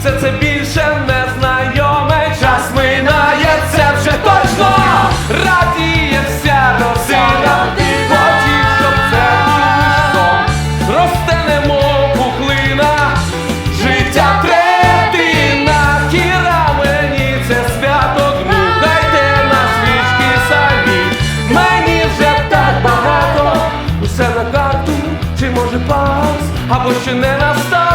все це більше не знайоме, час минає, це вже точно. Радіє вся родина. Щоб це душом, росте немов пухлина, життя третина, кіра мені це свято, дайте на свічки самі. Мені вже так багато, усе на карту, чи може пас, або ще не настав.